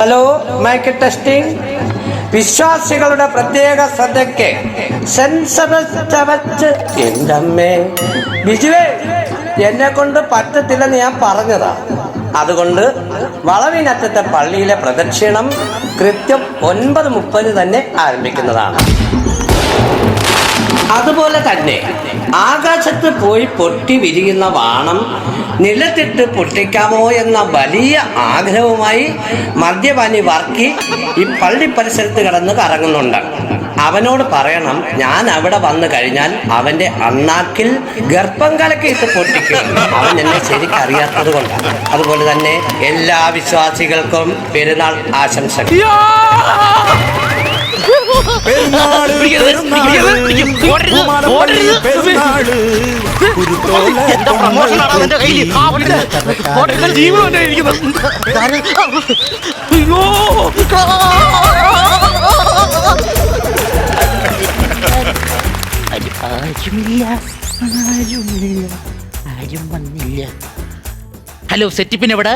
Hello mic testing വിശ്വാസികളുടെ പ്രത്യേക ശ്രദ്ധയ്ക്ക് എന്തമ്മേ എന്നെ കൊണ്ട് പറ്റത്തില്ലെന്ന് ഞാൻ പറഞ്ഞതാ. അതുകൊണ്ട് വളവിനറ്റത്തെ പള്ളിയിലെ പ്രദക്ഷിണം കൃത്യം ഒൻപത് മുപ്പത് തന്നെ ആരംഭിക്കുന്നതാണ്. അതുപോലെ തന്നെ ആകാശത്ത് പോയി പൊട്ടി വിരിയുന്ന വാണം നിലത്തിട്ട് പൊട്ടിക്കാമോ എന്ന വലിയ ആഗ്രഹവുമായി മദ്യപാനി വർക്കി ഈ പള്ളി പരിസരത്ത് കിടന്ന് കറങ്ങുന്നുണ്ട്. അവനോട് പറയണം ഞാൻ അവിടെ വന്നു കഴിഞ്ഞാൽ അവന്റെ അണ്ണാക്കിൽ ഗർഭം കലക്കിയിട്ട് പൊട്ടിക്കും. അവൻ എന്നെ ശരിക്കറിയാത്തത് കൊണ്ടാണ്. അതുപോലെ തന്നെ എല്ലാ വിശ്വാസികൾക്കും പെരുന്നാൾ ആശംസകൾ. പെരുന്നാൾ, പെരുന്നാൾ, കുമാരപ്പള്ളി പ്രമോഷൻ കുരുത്തോല എന്റെ കയ്യിൽ. ഹോട്ടലിൽ ജീവൻ ഇരിക്കുന്നത് അയ്യോ. ആരുമില്ല ആരുമില്ല ആരും വന്നില്ല. ഹലോ സെറ്റിപ്പിൻ എവിടെ?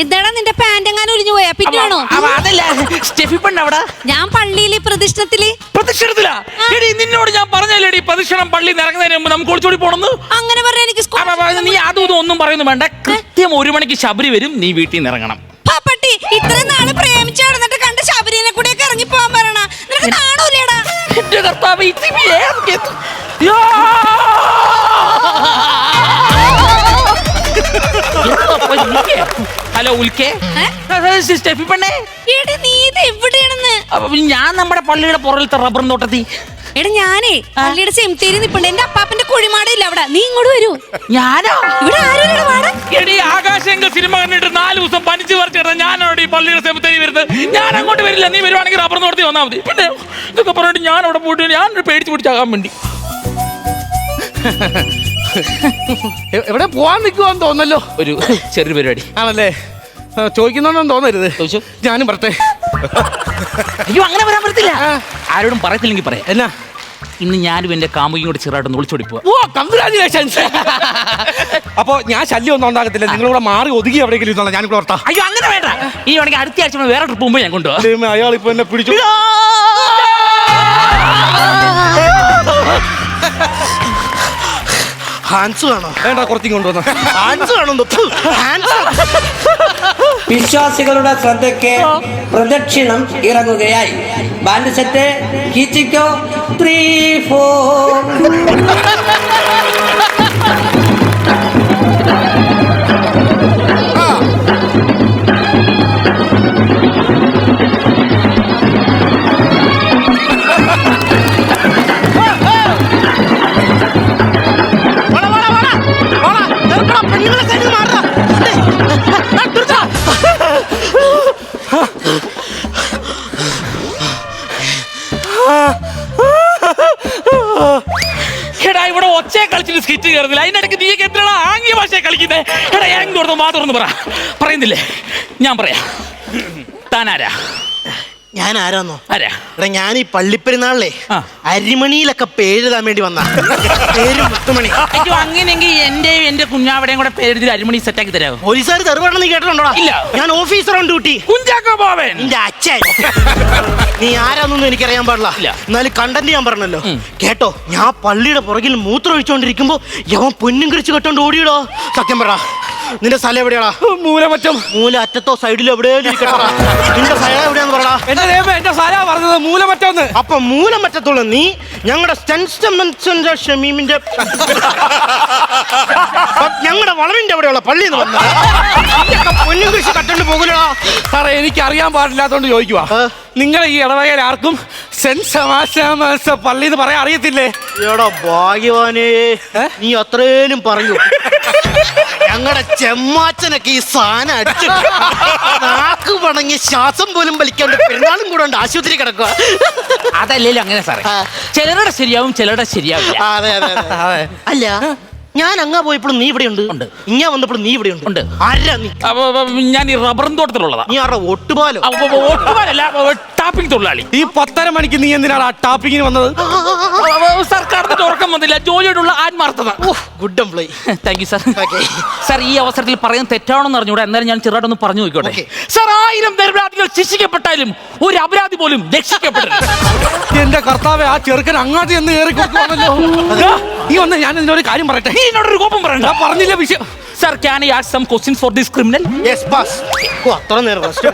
എന്താടാ നിന്റെ പാന്റ് എങ്ങാനും ഉരിഞ്ഞു പോയാ? പിന്നാണോ അവ അതല്ല സ്റ്റെഫി പെണ്ണ് എവിടെ? ഞാൻ പള്ളിയിലെ പ്രദക്ഷിണത്തിൽ പ്രദക്ഷിണത്തിലാ എടി നിന്നോട് ഞാൻ പറഞ്ഞല്ലേ എടി പ്രദക്ഷിണം പള്ളി ഇറങ്ങുന്നതിന് മുമ്പ് നമുക്ക് ഒളിച്ചോടി പോണെന്ന്? അങ്ങനെ പറഞ്ഞ എനിക്ക് സ്കൂ- അപ്പൊ അപ്പൊ നീ അതും ഇതും ഒന്നും പറയുന്നു വേണ്ട. കൃത്യം ഒരു മണിക്ക് ശബരി വരും നീ വീട്ടിൽ നിന്ന് ഇറങ്ങണം. പാപ്പട്ടി ഇത്രയും നാൾ പ്രേമിച്ച് നടന്നിട്ട് കണ്ട ശബരിനെ കൂടെ ഒക്കെ ഇറങ്ങി പോകാൻ പറയണ? നിനക്ക് കാണൂലേടാ? എന്റെ കർത്താവ് ഏത് കേസ്? യ്യോ! ഹലോ ഉൽക്കേ? സ്റ്റെഫി പെണ്ണേ? എടി നീ ഇത് എവിടെയാണെന്ന്? അപ്പൊ ഞാൻ നമ്മുടെ പള്ളിയുടെ പുറകിലത്തെ റബ്ബർ തോട്ടത്തി എടാ ഞാനേ പള്ളിയുടെ സെമിത്തേരി നിപ്പുണ്ട്. എന്റെ അപ്പാപ്പന്റെ കുഴിമാടില്ല അവിടെ. നീ ഇങ്ങോട്ട് വരൂ. ഞാനോ? ഇവിടെ ആരും വാടാ. എടി ആകാശങ്ങൾ സിനിമ കണ്ടിട്ട് നാല് ദിവസം പനിച്ചു പറിച്ചിട്ട് ഞാനോട് ഈ പള്ളിയുടെ സെമിത്തേരി വരുന്നത്? ഞാൻ അങ്ങോട്ട് വരില്ല. നീ വരുവാണെങ്കിൽ റബ്ബർ നോട്ടത്തി വന്നാൽ മതി. പിന്നെ ഇതൊക്കെ പറഞ്ഞിട്ട് ഞാൻ അവിടെ പോയിട്ട് ഞാൻ പേടിച്ചു പിടിച്ചാകാൻ വേണ്ടി. എവിടെ പോവാൻ നിൽക്കുവാന്ന് തോന്നല്ലോ ഒരു ചെറിയ പരിപാടി. ആണല്ലേ? ചോദിക്കുന്നൊന്നും തോന്നരുത്. ചോദിച്ചു. ഞാനും പറട്ടെ അയ്യോ അങ്ങനെ വരാൻ പറ്റത്തില്ല. ആരോടും പറയത്തില്ലെങ്കിൽ പറയാം. എന്നാ? ഇന്ന് ഞാനും എന്റെ കാമുകിയും കൂടെ ചെറുതായിട്ട് ഒളിച്ചോടി പോവാ ഓ കൺഗ്രാജുലേഷൻസ് അപ്പൊ ഞാൻ ശല്യം ഒന്നും ഉണ്ടാകത്തില്ല. നിങ്ങളിവിടെ മാറി ഒതുങ്ങി എവിടെയെങ്കിലും ഇരുന്നോളാം. ഞാൻ ഓർത്താ. അയ്യോ അങ്ങനെ വേണ്ട. ഇനി വേണമെങ്കിൽ അടുത്ത ആഴ്ച വേറെ ട്രിപ്പ് മുമ്പ് ഞാൻ കൊണ്ടുപോകാം അയാൾ ഇപ്പൊ എന്നെ പിടിച്ചു. ഹാൻസ് വേണോ? വേണ്ട കുറച്ചും കൊണ്ടുവന്ന. ഹാൻസ് വേണം ഹാൻസ് വിശ്വാസികളുടെ ശ്രദ്ധയ്ക്ക് പ്രദക്ഷിണം ഇറങ്ങുകയായി. ബാൻഡ് സെറ്റ് കീച്ചിക്കോ ത്രീ ഫോർ എടാ ഇവിടെ ഒച്ചയെ കളിച്ചിട്ട് സ്കിറ്റ് കയറുന്നില്ല. അതിനിടയ്ക്ക് നീ എന്തിനാണ് ആംഗ്യ ഭാഷയെ കളിക്കുന്നത് എടാ ഞാൻ തുറന്നു മാ തുറന്ന് പറ. പറയുന്നില്ലേ? ഞാൻ പറയാ. താനാരാ ഞാൻ ആരാന്നോ ആരാ? എടാ ഞാൻ ഈ പള്ളിപ്പെരുന്നാളിലെ ആ. അരിമണിയിലൊക്കെ പേരെഴുതാൻ വേണ്ടി വന്ന. പേര് മുത്തുമണി. അയ്യോ അങ്ങനെയെങ്കിൽ എന്റെ എന്റെ കുഞ്ഞാവിടെയും കൂടെ പേരെഴുതി അരിമണി സെറ്റാക്കി തരാമോ പോലീസുകാർ തെറുപെണ്ണം നീ കേട്ടിട്ടുണ്ടോടാ? ഇല്ല. ഞാൻ ഓഫീസർ ഓൺ ഡ്യൂട്ടി. കുഞ്ചാക്കോ നിന്റെ അച്ഛൻ. നീ ആരാന്നൊന്നും എനിക്കറിയാൻ പാടില്ല. ഇല്ല. എന്നാലും കണ്ടന്റ് ഞാൻ പറഞ്ഞല്ലോ. കേട്ടോ ഞാൻ പള്ളിയുടെ പുറകിൽ മൂത്രം ഒഴിച്ചോണ്ടിരിക്കുമ്പോ യവൻ പൊന്നും കുറിച്ച് കെട്ടോണ്ട് ഓടിയിടോ. സത്യം പറ. നിന്റെ സ്ഥലം എവിടെയാടാ? മൂലമറ്റം. മൂല അറ്റത്തോ സൈഡിലോ എവിടെയോ. നിന്റെ സ്ഥലം എവിടെയാന്ന് പറടാ? എന്റെ ദൈവം എന്റെ സാരാ പറഞ്ഞത് മൂലമറ്റം അപ്പൊ മൂലമറ്റത്തുള്ള നീ ഞങ്ങളുടെ ഷമീമിന്റെ ഞങ്ങളുടെ വളവിന്റെ അവിടെയുള്ള പള്ളി എന്ന് വന്നത് പൊന്നും കൃഷി കട്ടണ്ട് പോകില്ലടാ സാറേ എനിക്ക് അറിയാൻ പാടില്ലാത്തോണ്ട് ചോദിക്കുക നിങ്ങൾ നിങ്ങളെ ഈ ഇടവകയിൽ ആർക്കും പള്ളി എന്ന് പറയാൻ അറിയത്തില്ലേ? എടാ ഭാഗ്യവാനേ. നീ അത്രേലും പറഞ്ഞു ഞങ്ങളുടെ ചെമ്മാച്ചനൊക്കെ ഈ സാധനം അടിച്ചു നാക്ക് പണങ്ങി ശ്വാസം പോലും വലിക്കാണ്ട് പെരുന്നാളും കൂടെ ഉണ്ട് ആശുപത്രി കിടക്കുക അതല്ലല്ലോ അങ്ങനെ സാറേ. ചിലരുടെ ശരിയാവും ചിലരുടെ ശരിയാവില്ല. അതെ അതെ അതെ അല്ല ഞാൻ അങ്ങ പോയപ്പോഴും നീ ഇവിടെ ഉണ്ട്. ഉണ്ട്. ഇങ്ങാ വന്നപ്പോഴും നീ ഇവിടെ ഉണ്ട്. ഉണ്ട്. ആരാ നീ. ഞാൻ ഈ റബ്ബറും തോട്ടത്തിലുള്ളതാ. നീ ആരുടെ ഒട്ടുപാലോ ഒട്ടുപാലല്ല ടാപ്പിംഗ് തൊഴിലാളി. ഈ പത്തര മണിക്ക് നീ എന്തിനാണ് ആ ടാപ്പിങ്ങിന് വന്നത്? സർക്കാരിന്റെ തുറക്കം വന്നില്ല. ജോലിയോടുള്ള ആത്മാർത്ഥത. Good employee thank you sir sir ഈ അവസരത്തിൽ പറയാൻ തെറ്റാണെന്ന് അറിഞ്ഞൂടെ എന്നാലും ഞാൻ ചെറുതായിട്ടൊന്ന് പറഞ്ഞു Okay. സാർ ആയിരം നിരപരാധികൾ ശിക്ഷിക്കപ്പെട്ടാലും ഒരു അപരാധി പോലും രക്ഷിക്കപ്പെട്ടില്ല എന്റെ കർത്താവെ ആ ചെറുക്കൻ അങ്ങാട്ട് എന്ന് കയറി കൊടുക്കുവാണല്ലോ. നീ ഒന്ന് ഞാൻ ഇതിനൊരു കാര്യം പറയട്ടെ? നീ എന്നോടൊരു കോപ്പം പറയണ്ട. പറഞ്ഞില്ല വിഷയം. Sir can I ask some questions for this criminal yes pass ഓ അത്ര നേരം റെസ്റ്റ്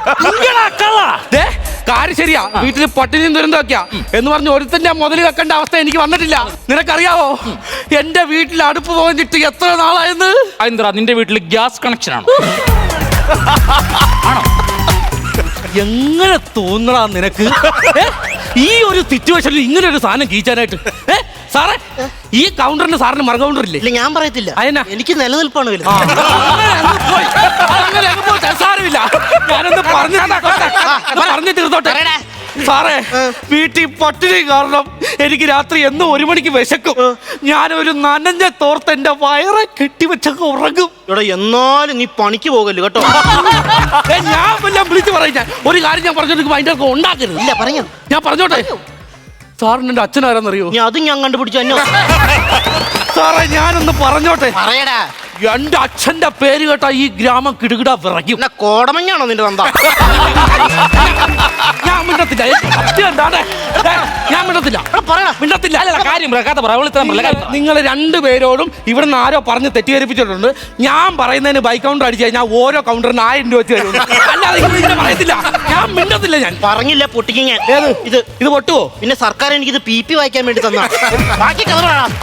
ദേ, കാര്യം ശരിയാ. വീട്ടിൽ പട്ടിണിയും ദുരന്തമൊക്കെയാ. എന്ന് പറഞ്ഞ് ഒരുത്തന്റെ മുതൽ വെക്കേണ്ട അവസ്ഥ എനിക്ക് വന്നിട്ടില്ല. നിനക്കറിയാവോ? എന്റെ വീട്ടിൽ അടുപ്പ് പോയിട്ട് എത്ര നാളായെന്ന്? ഐന്ദ്ര നിന്റെ വീട്ടിൽ ഗ്യാസ് കണക്ഷൻ ആണോ? എങ്ങനെ തോന്നടാ നിനക്ക്? ഈ ഒരു സിറ്റുവേഷനിൽ ഇങ്ങനെ ഒരു സാധനം കീച്ചാനായിട്ട്. ഏ? സാറേ ഈ കൗണ്ടറിന് സാറിന് മറു കൗണ്ടർ ഇല്ലേ ഇല്ല ഞാൻ പറയത്തില്ല. അതെന്നാ? എനിക്ക് നിലനിൽപ്പാണ് വലുത്. അങ്ങനെ അങ്ങ് പോട്ടെ, സാരമില്ല. ഞാനൊന്ന് പറഞ്ഞു തീർത്തോട്ടെ. ഒന്ന് പറഞ്ഞു തീർത്തോട്ടെ. സാറേ വീട്ടിൽ പട്ടിണി കാരണം എനിക്ക് രാത്രി എന്നും ഒരു മണിക്ക് വിശക്കും. ഞാനൊരു നനഞ്ഞ തോർത്ത് എന്റെ വയറെ കെട്ടിവെച്ചൊക്കെ ഉറങ്ങും. ഇവിടെ എന്നാലും നീ പണിക്ക് പോകല്ലോ കേട്ടോ? ഏ, ഞാൻ എല്ലാം വിളിച്ചു പറയും ഞാൻ. ഒരു കാര്യം ഞാൻ പറഞ്ഞോണ്ട് അതിന്റെ ഒക്കെ ഉണ്ടാക്കരുത്. ഇല്ല പറഞ്ഞു. ഞാൻ പറഞ്ഞോട്ടെ? സാറിന് എന്റെ അച്ഛനാരെന്നറിയോ നീ അതും ഞാൻ കണ്ടുപിടിച്ചു അന്നോ സാറേ ഞാനൊന്ന് പറഞ്ഞോട്ടെ? പറയടാ. എന്റെ അച്ഛന്റെ പേര് കേട്ടാ ഈ ഗ്രാമം കിടുകിട വിറയ്ക്കും. എന്നാ കോടമഞ്ഞാണോ നിന്റെ തന്ത? ഞാൻ മിണ്ടത്തില്ല. എനിക്ക് സത്യം എന്താണ്? ഏ, ഞാൻ മിണ്ടത്തില്ല. പറയടാ. മിണ്ടത്തില്ല. അല്ല കാര്യം പറ, കഥ പറ അവൾ ഇത്ര പറ, കാര്യം പറ. നിങ്ങൾ രണ്ടുപേരോടും ഇവിടെ നിന്ന് ആരോ പറഞ്ഞ് തെറ്റിദ്ധരിപ്പിച്ചിട്ടുണ്ട്. ഞാൻ പറയുന്നതിന് ബൈ കൗണ്ടർ അടിച്ചു കഴിഞ്ഞാൽ ഓരോ കൗണ്ടറിന് ആയിരം രൂപ വെച്ച് തരും. അല്ലാതെ ഇങ്ങനെ പറയത്തില്ല. ഞാൻ ഞാൻ. പറഞ്ഞില്ല പൊട്ടിക്കും ഞാൻ. ഏത്? ഇത് ഇത് പൊട്ടുവോ? പിന്നെ സർക്കാർ എനിക്ക് ഇത് പി പി വായിക്കാൻ വേണ്ടി തന്നാ. ബാക്കി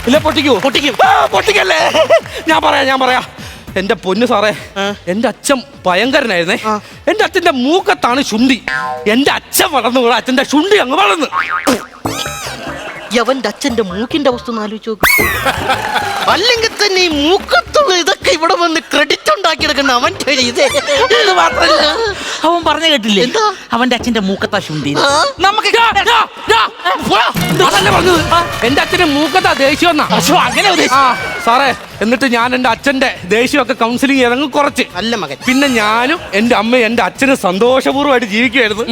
ഇല്ല പൊട്ടിക്കൂ. പൊട്ടിക്കും. ആ, പൊട്ടിക്കല്ലേ? ഞാൻ പറയാം ഞാൻ പറയാം. എന്റെ പൊന്നു സാറേ എന്റെ അച്ഛൻ ഭയങ്കരനായിരുന്നേ. എന്റെ അച്ഛന്റെ മൂക്കത്താണ് ശുണ്ടി. എന്റെ അച്ഛൻ വളർന്നു കൂടെ അച്ഛന്റെ ശുണ്ടി അങ്ങ് വളർന്നു. യവന്റെ അച്ഛന്റെ മൂക്കിന്റെ അവസ്ഥ ഒന്ന് ആലോചിച്ച് നോക്ക്. അല്ലെങ്കിൽ തന്നെ ഈ മൂക്കത്തുള്ള ഇതൊക്കെ ഇവിടെ വന്ന് ക്രെഡിറ്റ് ഉണ്ടാക്കിയെടുക്കുന്ന അവന്റെ ഒരു ഇത്. ഇത് മാത്രല്ല. അവൻ പറഞ്ഞു കേട്ടില്ലേ? എന്താ? അവന്റെ അച്ഛന്റെ മൂക്കത്താ ശുണ്ടി? നമുക്ക്. അതല്ല പറഞ്ഞത്? എന്റെ അച്ഛന്റെ മൂക്കത്താ ദേഷ്യം എന്നാ അങ്ങനെ ഉദ്ദേശിച്ചു. ആ. സാറേ എന്നിട്ട് ഞാൻ എന്റെ അച്ഛന്റെ ദേഷ്യമൊക്കെ കൗൺസിലിംഗ് ഇറങ്ങി കുറച്ച്. നല്ല മകൻ. പിന്നെ ഞാനും എന്റെ അമ്മയും എന്റെ അച്ഛന് സന്തോഷപൂർവമായിട്ട് ജീവിക്കുമായിരുന്നു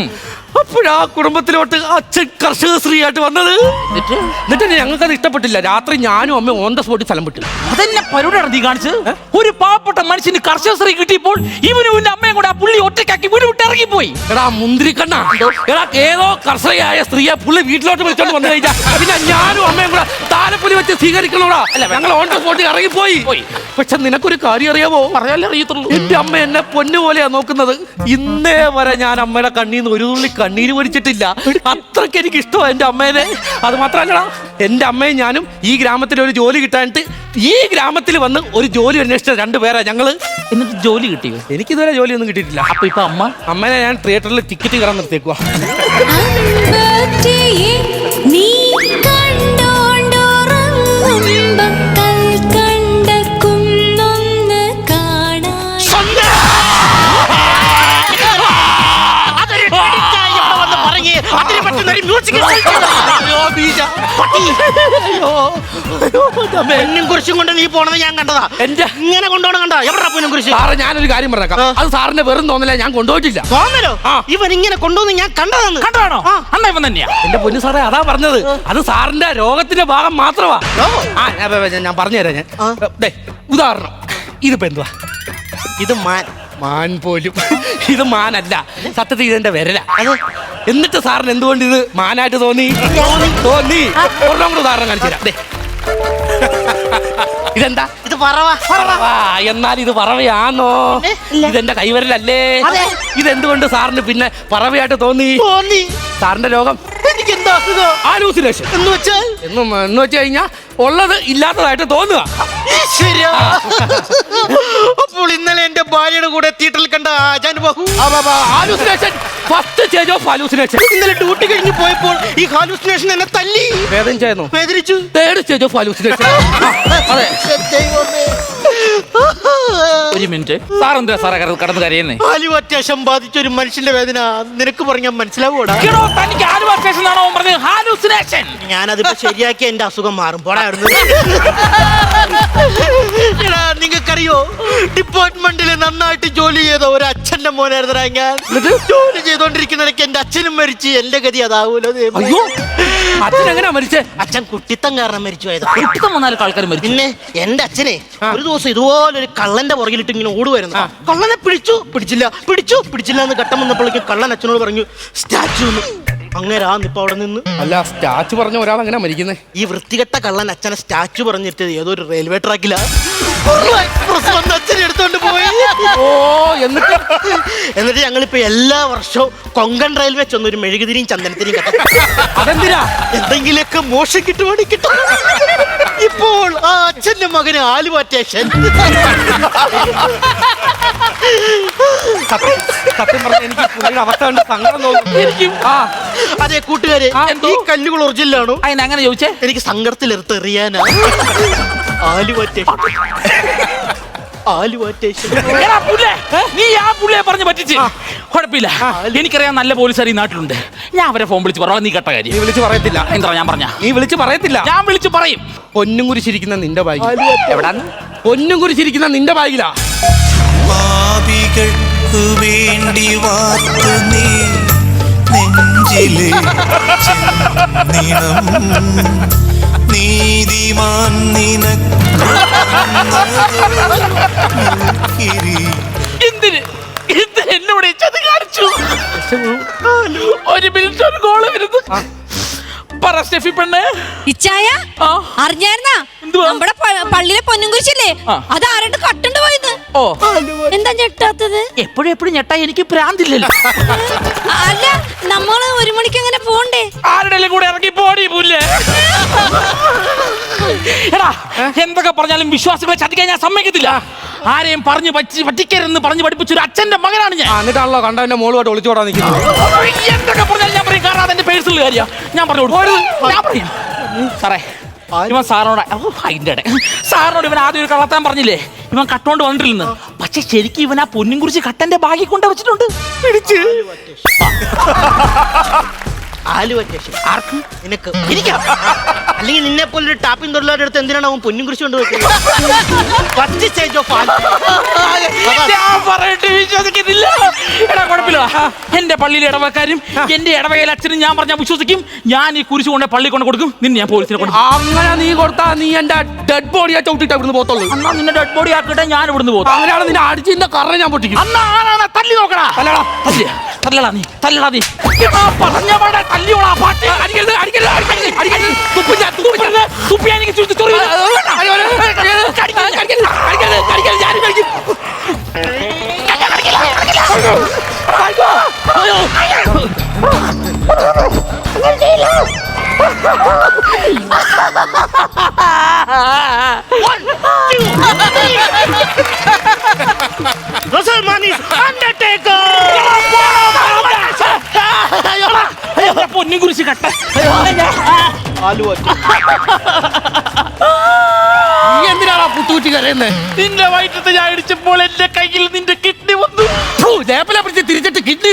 അപ്പോഴാ കുടുംബത്തിലോട്ട് അച്ഛൻ കർഷക സ്ത്രീ ആയിട്ട് വന്നത്. എന്നിട്ട്? ഞങ്ങൾക്ക് അത് ഇഷ്ടപ്പെട്ടില്ല. രാത്രി ഞാനും അമ്മയും ഓൺ ദ സ്പോട്ടിൽ സ്ഥലം വിട്ടു. അതെന്നെ പരിപാടിയാണ് നീ കാണിച്ചത്? ഒരു പാവപ്പെട്ട മനുഷ്യന് കർഷക സ്ത്രീ കിട്ടിയപ്പോൾ ഇവനും ഇവന്റെ അമ്മയും കൂടെ ആ പുള്ളി ഒറ്റയ്ക്കാക്കി വീട് വിട്ട് ഇറങ്ങിപ്പോയി. എടാ മുന്തിരിക്കണ്ണ എടാ ഏതോ കർഷകയായ സ്ത്രീയെ പുള്ളി വീട്ടിലോട്ട് വിളിച്ചോണ്ട് വന്നു കഴിഞ്ഞാൽ പിന്നെ ഞാനും അമ്മയും കൂടെ താലപ്പുലി വെച്ച് സ്വീകരിക്കണോടാ. അല്ല ഞങ്ങൾ ഓൺ ദ സ്പോട്ടിൽ ഇറങ്ങിപ്പോയി. പോയി. പക്ഷെ നിനക്കൊരു കാര്യം അറിയാമോ പറയാല്ലേ അറിയത്തുള്ളൂ. എന്റെ അമ്മ എന്നെ പൊന്നു പോലെയാ നോക്കുന്നത്. ഇന്നേ വരെ ഞാൻ അമ്മയുടെ കണ്ണീന്ന് ഒരു തുള്ളി കണ്ണീര് പൊരിച്ചിട്ടില്ല അത്രയ്ക്ക് എനിക്ക് ഇഷ്ടമാണ് എന്റെ അമ്മേനെ. അത് മാത്രമല്ലടാ എന്റെ അമ്മയും ഞാനും ഈ ഗ്രാമത്തിൽ ഒരു ജോലി കിട്ടാനിട്ട് ഈ ഗ്രാമത്തിൽ വന്ന് ഒരു ജോലി അന്വേഷിച്ച രണ്ടുപേരാ ഞങ്ങൾ എന്നിട്ട് ജോലി കിട്ടിയോ? ജോലി ഒന്നും കിട്ടിയിട്ടില്ല. അപ്പൊ ഇപ്പൊ അമ്മ? അമ്മേനെ ഞാൻ തിയേറ്ററിൽ ടിക്കറ്റ് കയറാൻ നിർത്തിയേക്കുവാ. പൊന്നും കുറിച്ചും കൊണ്ട് നീ പോണത് ഞാൻ കണ്ടതാ. എന്റെ ഇങ്ങനെ കൊണ്ടുപോകണം കണ്ട? എവിടെ പൊന്നും കുറിച്ച് സാറേ ഞാനൊരു കാര്യം പറഞ്ഞേക്കാം. അത് സാറിന്റെ വെറും തോന്നില്ല ഞാൻ കൊണ്ടുപോയിട്ടില്ല. തോന്നലോ. ഇവൻ ഇങ്ങനെ കൊണ്ടുവന്ന് ഞാൻ കണ്ടതാണ്? കണ്ടതാണോ അന്നാ ഇവൻ തന്നെയാ. എന്റെ പൊന്നു സാറേ അതാ പറഞ്ഞത്. അത് സാറിന്റെ രോഗത്തിന്റെ ഭാഗം മാത്രമാ? ആ ഞാൻ- പറഞ്ഞുതരാം ഞാൻ. ഉദാഹരണം. ഇതിപ്പോ എന്തുവാ? ഇത് മാൻ. മാൻ പോലും. ഇത് മാനല്ല. സത്യത്തിൽ ഇതെന്റെ വരല. എന്നിട്ട് സാറിന് എന്തുകൊണ്ട് ഇത് മാനായിട്ട് തോന്നി? തോന്നി. ഒരെണ്ണം കൂടെ ഉദാഹരണം കാണിച്ചു തരാം. ഇതെന്താ? ഇത് എന്നാൽ ഇത് പറവയാണോ ഇതെന്റെ കൈവരലല്ലേ? ഇതെന്തുകൊണ്ട് സാറിന് പിന്നെ പറവയായിട്ട് തോന്നി? തോന്നി. സാറിന്റെ എന്താ അസുഖം ആലൂസിലേഷൻ എന്ന് വെച്ചാൽ? എന്നും എന്ന് വെച്ച് കഴിഞ്ഞാൽ ഉള്ളത് ഇല്ലാത്തതായിട്ട് തോന്നുക. ഈശ്വരാ. അപ്പോൾ ഇന്നലെ എന്റെ ഭാര്യയുടെ കൂടെ തിയേറ്ററിൽ കണ്ട ആചാൻ ബഹു hallucination. First stage of hallucination ഇന്നലെ ഡ്യൂട്ടി കഴിഞ്ഞ് പോയപ്പോൾ ഈ ഹാലൂസിനേഷൻ എന്നെ തല്ലി. വേദന ചെയ്യുന്നു വേദനിച്ചു. തേർഡ് സ്റ്റേജ് ഓഫ് ഹാലൂസിനേഷൻ അതെ. ദൈവമേ. ഒരു മിനിറ്റ്. സാർ എന്താ സാറേ കടന്ന് കടന്ന് കരയുന്നേ? അത്യാവശ്യം ബാധിച്ച ഒരു മനുഷ്യന്റെ വേദന നിനക്ക് പറഞ്ഞാൽ മനസ്സിലാവൂടാ തനിക്ക് ആണോ പറഞ്ഞത്? ഹാലുസിനേഷൻ ഞാനതിപ്പോ ശരിയാക്കി എന്റെ അസുഖം മാറും. പോടാ അവിടുന്ന്. എടാ നിങ്ങൾക്കറിയോ? ഡിപ്പാർട്ട്മെന്റിൽ നന്നായിട്ട് ജോലി ചെയ്ത ഒരു അച്ഛന്റെ മോനായിരുന്നു ഞാൻ ജോലി ചെയ്തോണ്ടിരിക്കുന്നിടയ്ക്ക് എന്റെ അച്ഛനും മരിച്ചു. എന്റെ ഗതി അതാവൂലോ. അയ്യോ അച്ഛൻ എങ്ങനെ മരിച്ചേ? അച്ഛൻ കുട്ടിത്തം കാരണം മരിച്ചു പോയത്. കുട്ടിത്തം വന്നാൽ ആൾക്കാർ മരിച്ചു. പിന്നെ എന്റെ അച്ഛനെ ഒരു ദിവസം ഇതുപോലെ ഒരു കള്ളന്റെ പുറകിലിട്ട് ഇങ്ങനെ ഓടുവായിരുന്നു. കള്ളനെ പിടിച്ചു? പിടിച്ചില്ല. പിടിച്ചു? പിടിച്ചില്ല എന്ന് ഘട്ടം വന്നപ്പോഴേക്കും കള്ളൻ അച്ഛനോട് പറഞ്ഞു സ്റ്റാച്ചു അങ്ങനെ ആ നിപ്പ അവിടെ നിന്ന്. അല്ല സ്റ്റാച്ചു പറഞ്ഞ ഒരാൾ അങ്ങനെ മരിക്കുന്നേ. ഈ വൃത്തികെട്ട കള്ളൻ അച്ഛനെ സ്റ്റാച്ചു പറഞ്ഞിട്ടത് ഏതോ ഒരു റെയിൽവേ ട്രാക്കിലാ? അച്ഛനെ എടുത്തോണ്ട് പോയി. ഓ എന്നിട്ട്? എന്നിട്ട് ഞങ്ങളിപ്പോ എല്ലാ വർഷവും കൊങ്കൺ റെയിൽവേ ചെന്ന് ഒരു മെഴുകുതിരിയും ചന്ദനത്തിരിയും കത്തും അതെന്തിനാ? എന്തെങ്കിലുമൊക്കെ മോശം കിട്ടുവാണെങ്കിൽ കിട്ടും. ഇപ്പോൾ ആ അച്ഛന്റെ മകന് ആലുവാറ്റേഷൻ സത്യം സത്യം പറഞ്ഞ എനിക്ക് പുള്ളിയുടെ അവസ്ഥ കണ്ട് സങ്കടം തോന്നുന്നു. എനിക്കും. ആ. അതെ കൂട്ടുകാരെ ആ, എന്തോ? ഈ കല്ലുകൾ ഒറിജിനലാണോ? അതിന് അങ്ങനെ ചോദിച്ചേ? എനിക്ക് ആലുവാറ്റേഷൻ എടാ പുല്ലേ, നീ ആ പുള്ളിയെ പറഞ്ഞ് പറ്റിച്ച്. കുഴപ്പമില്ല. എനിക്കറിയാം നല്ല പോലീസുകാർ ഈ നാട്ടിലുണ്ട്. ഞാൻ അവരെ ഫോൺ വിളിച്ച് പറഞ്ഞു നീ കേട്ട കാര്യം. നീ വിളിച്ച് പറയത്തില്ല. എന്താ ഞാൻ പറഞ്ഞ? നീ വിളിച്ച് പറയത്തില്ല. ഞാൻ വിളിച്ച് പറയും. പൊന്നും കുരിശിരിക്കുന്ന നിന്റെ ബാഗിൽ. എവിടാ പൊന്നും കുരിശിരിക്കുന്ന നിന്റെ ബാഗിലാ. പാപികൾക്കു വേണ്ടി വാത്തു നീ നെഞ്ചിലെ ചെന്നിണം നീതിമാൻ നിനക്കിരി എന്തിന്? ഒരു മിനിറ്റ് ഒരു കോൾ വരുന്നു. പറ സ്റ്റെഫി പെണ്ണ്. ഇച്ചായ ആ. അറിഞ്ഞായിരുന്നാ? എന്തുവാ? നമ്മുടെ പ- പള്ളിയിലെ പൊന്നും കുരിശില്ലേ ആ. അത് ആരുടെ കട്ടുണ്ട് പോയത്? ഓ. എന്താ ഞെട്ടാത്തത്? എപ്പോഴും എപ്പോഴും ഞെട്ടാ എനിക്ക് പ്രാന്തില്ലല്ലോ. അല്ല നമ്മൾ ഒരു മണിക്ക് അങ്ങനെ പോണ്ടേ? ആരുടെ കൂടെ ഇറങ്ങി പോടി പുല്ലേ. എടാ എന്തൊക്കെ പറഞ്ഞാലും വിശ്വാസികളെ ചതിക്കാൻ ഞാൻ സമ്മതിക്കത്തില്ല. ആരെയും പറഞ്ഞു പറ്റിക്കരുന്ന് പറ്റിക്കരുതെന്ന് പറഞ്ഞു പഠിപ്പിച്ചൊരു അച്ഛന്റെ മകനാണ് ഞാൻ. എന്നിട്ടാണല്ലോ കണ്ടവന്റെ മോളുമായിട്ട് ഒളിച്ചോടാൻ നിൽക്കുന്നത്. എന്തൊക്കെ പറഞ്ഞാലും ഞാൻ പറയും കാരണം അതെന്റെ പേഴ്സണൽ കാര്യ. ഞാൻ പറഞ്ഞു കൊടുക്കും. ഞാൻ പറയും. സാറേ ഇവൻ സാറിനോട് ഓ, അതിന്റെ ഇടയിൽ. സാറിനോട് ഇവൻ ആദ്യം ഒരു കള്ളത്താൻ പറഞ്ഞില്ലേ? ഇവൻ കട്ടോണ്ട് വന്നിട്ടില്ലെന്ന്. പക്ഷെ ശരിക്കും ഇവൻ ആ പൊന്നും കുറിച്ച് കട്ടന്റെ ബാഗി കൊണ്ട് വെച്ചിട്ടുണ്ട്. പിടിച്ച്. ആലുവാറ്റേഷൻ ആർക്ക് നിനക്ക് എനിക്കാ അല്ലെങ്കിൽ നിന്നെ പോലെ ഒരു ടാപ്പിംഗ് തൊഴിലാളിയുടെ അടുത്ത് എന്തിനാണ് അവൻ പൊന്നും കുറിച്ച് കൊണ്ട് ഫസ്റ്റ് സ്റ്റേജ് ഓഫ് പറയട്ടെ വിശ്വസിക്കുന്നില്ല. എടാ കുഴപ്പമില്ല. എന്റെ പള്ളിയിലെ ഇടവക്കാരും എന്റെ ഇടവകയിലെ അച്ഛനും ഞാൻ പറഞ്ഞാൽ വിശ്വസിക്കും. ഞാൻ ഈ കുരിശ് കൊണ്ട് പള്ളി കൊണ്ട് കൊടുക്കും. നിന്നെ ഞാൻ പോലീസിനെ കൊടുക്കും. അങ്ങനെ നീ കൊടുത്താ നീ എന്റെ ഡെഡ് ബോഡിയാ ചവിട്ടിട്ട് ഇവിടുന്ന് പോത്തുള്ളൂ അന്നാ നിന്നെ ഡെഡ് ബോഡി ആക്കിട്ടെ ഞാൻ ഇവിടുന്ന് പോകും അങ്ങനെയാണ് നിന്നെ അടിച്ചിന്റെ കറ ഞാൻ പൊട്ടിക്കും. അന്നാ ആരാണ് തല്ലി നോക്കടാ അല്ലടാ തല്ല്. തല്ലടാ നീ തല്ലടാ നീ. പറഞ്ഞവടെ തല്ലിയോളാ പാട്ട്. അടിക്കരുത് അടിക്കരുത് അടിക്കരുത് അടിക്കരുത്. തുപ്പില്ല തുപ്പില്ല. തുപ്പിയാ എനിക്ക് ചുറ്റി ചൊറി. അടിക്കരുത് അടിക്കരുത് അടിക്കരുത് ഞാൻ കഴിക്കും എന്റെ പൊന്നും കുരിശ് കട്ട. നീ എന്തിനാണ് പുത്തുകുറ്റി കരയുന്നത് നിന്റെ വയറ്റത്ത് ഞാൻ ഇടിച്ചപ്പോൾ എന്റെ കയ്യിൽ നിന്റെ കിഡ്നി വന്നു. ലേപ്പല പിടിച്ച് തിരിച്ചിട്ട് കിഡ്നി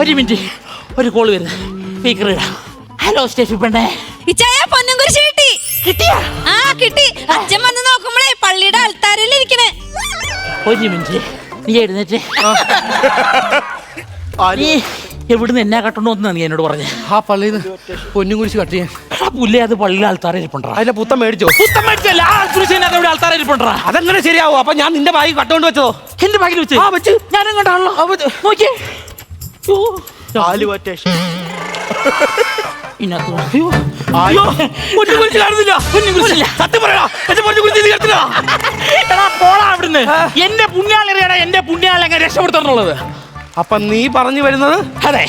ഒരു മിനിറ്റ്. ഒരു കോൾ വരുന്നു. സ്പീക്കർ ഇടാം. ഹലോ സ്റ്റെഫി പെണ്ണേ. ഇച്ചായ പൊന്നും കുരിശ് കിട്ടി. കിട്ടിയാ? ആ കിട്ടി. അച്ഛൻ വന്ന് നോക്കുമ്പോഴേ പള്ളിയുടെ അൽത്താരയിൽ ഇരിക്കണേ ഒരു മിനിറ്റ്. നീ എഴുന്നേറ്റ്. നീ എവിടുന്ന് എന്നെ കട്ടോണ്ട് എന്ന് നീ എന്നോട് പറഞ്ഞു. ആ പള്ളിയിൽ നിന്ന് പൊന്നും കുരിശ് കട്ട് ചെയ്യാൻ. പുല്ലേ അത് പള്ളിയിൽ ആൾത്താരെ ഇരിപ്പണ്ടാ അതിന്റെ പുത്തം മേടിച്ചോ? പുത്തം മേടിച്ചല്ല ആ ആൾത്താരെ ഇരിപ്പണ്ടാ അതെങ്ങനെ ശരിയാവോ? അപ്പൊ ഞാൻ നിന്റെ ബാഗ് കട്ടുകൊണ്ട് വെച്ചോ? എന്റെ ബാഗിൽ വെച്ച്? ആ വെച്ച്. ഞാൻ എങ്ങോട്ടാണല്ലോ നോക്കിയേ. കാണുന്നില്ല. സത്യം എന്റെ പൊന്നു കുരിശ് നീ കത്തില്ല എന്റെ പോടാ എന്റെ പുണ്യാളി അങ്ങനെ രക്ഷപ്പെടുത്തുന്നുള്ളത് അപ്പൊ നീ പറഞ്ഞു വരുന്നത്? അതെ.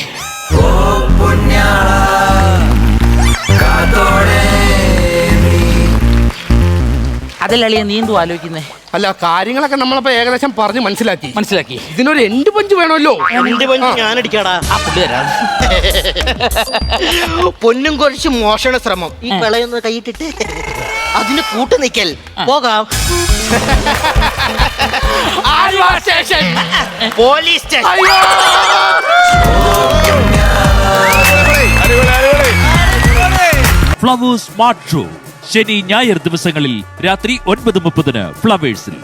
അതിലളിയ നീന്തു ആലോചിക്കുന്നേ? അല്ല കാര്യങ്ങളൊക്കെ നമ്മളപ്പോ ഏകദേശം പറഞ്ഞ് മനസ്സിലാക്കി. മനസ്സിലാക്കി. ഇതിനൊരു എൻഡ് പഞ്ച് വേണമല്ലോ? പഞ്ച് ഞാൻ അടിക്കാടാ? പൊന്നും കുറച്ച് മോഷണ ശ്രമം. ഈ വിളയൊന്ന് കൈയിട്ടിട്ട് അതിന് കൂട്ടു നിക്കൽ. പോകാം. Aluva station. Police station. Flowers smart show. ശനി ഞായർ ദിവസങ്ങളിൽ രാത്രി ഒൻപത് മുപ്പതിന് ഫ്ലവേഴ്സിൽ.